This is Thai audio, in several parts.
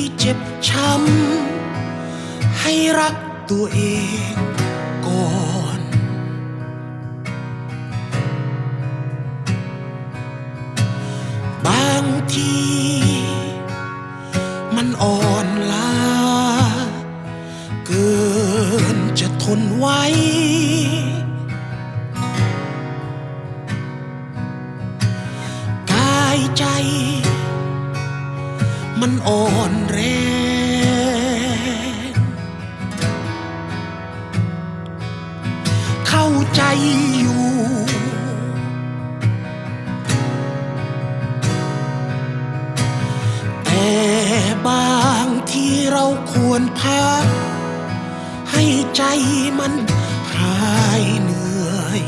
ที่เจ็บช้ำ ให้รักตัวเองก่อน บางที มันอ่อนล้า เกินจะทนไว้ มันอ่อนแรงเข้าใจอยู่ แต่บางที่เราควรพักให้ใจมันหายเหนื่อย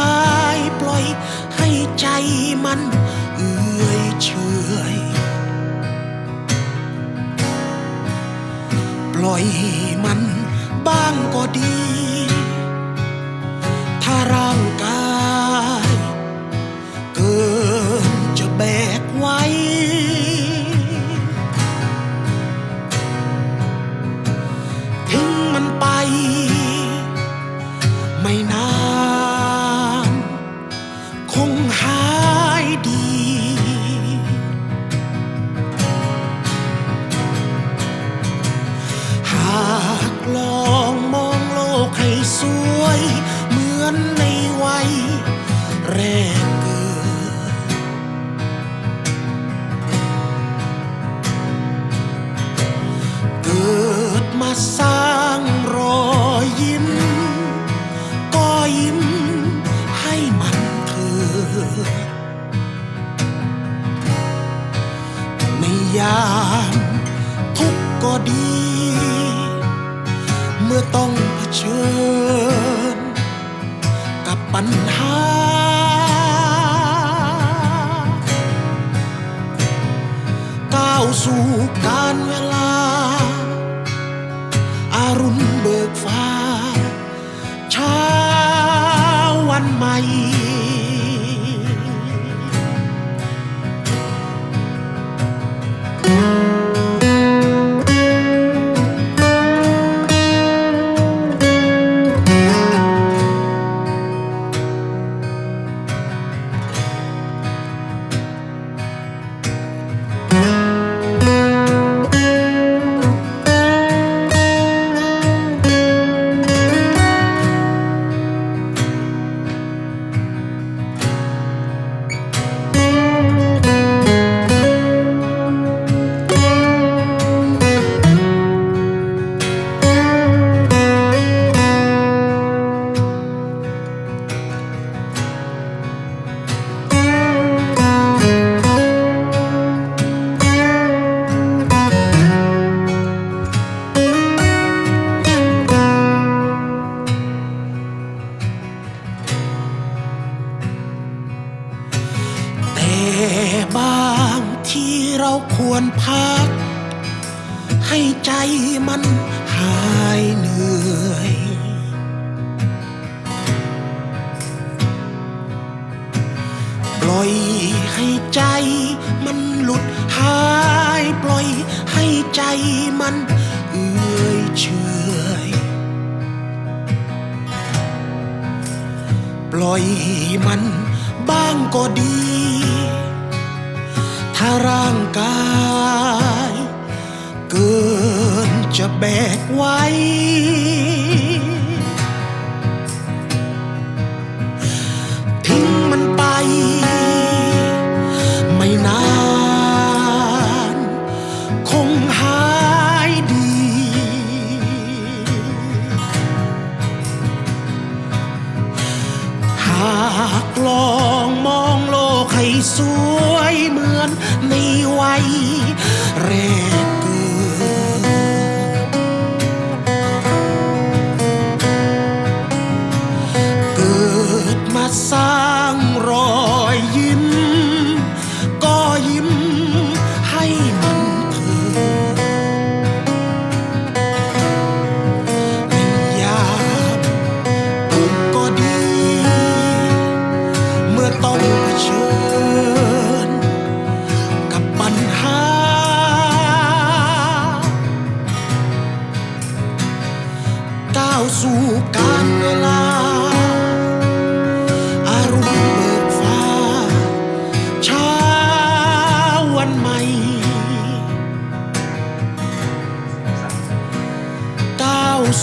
ายปล่อยให้ใจมันเอื่อยเฉยปล่อยมันบ้างก็ดี ถ้าร่า สวย เหมือนในวัยแรกเกิด เกิดมาสร้างรอยยิ้ม ก็ยิ้มให้มันเถิดในยามทุกข์ก็ดี เมื่อต้อง เชิญ กับปัญหา ก้าวสู่การเวลา อารุณเบิกฟ้าเช้าวันใหม่ ให้ใจมันหายเหนื่อย ปล่อยให้ใจมันหลุดหาย ปล่อยให้ใจมันเอื่อยเฉยปล่อยมันบ้างก็ดี ถ้าร่างกาย เกินจะแบกไว้ ทิ้งมันไป ไม่นาน คงหายดี หากลองมองโลกให้สวยเหมือนในวัยแรก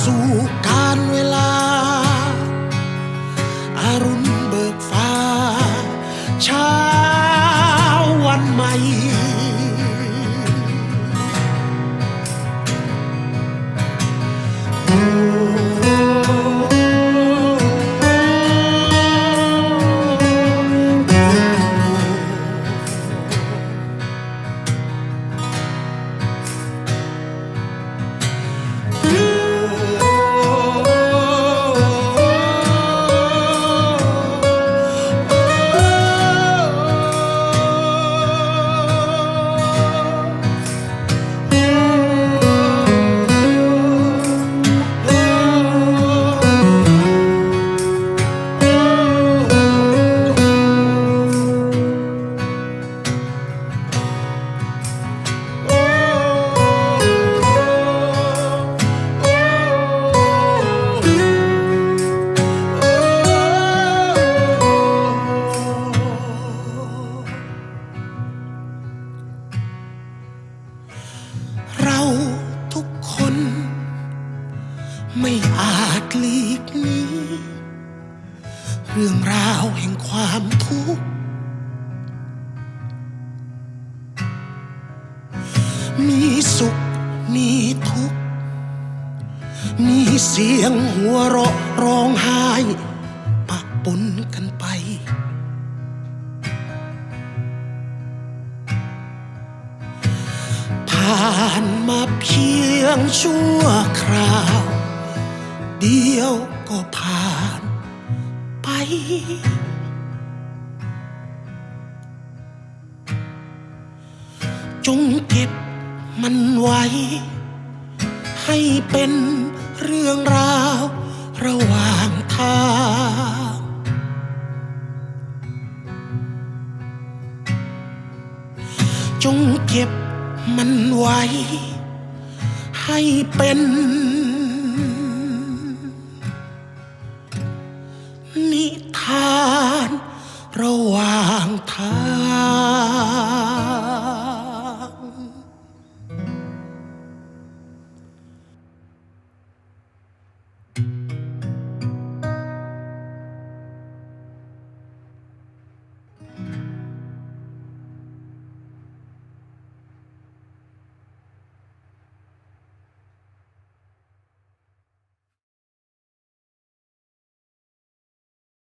สู่การเวลา มีสุข มีทุกข์ มีเสียงหัวเราะร้องไห้ปะปนกันไป ผ่านมาเพียงชั่วคราว เดียวก็ผ่านไป มันไว้ ให้เป็นเรื่องราวระหว่างทางจงเก็บมันไว้ ให้เป็น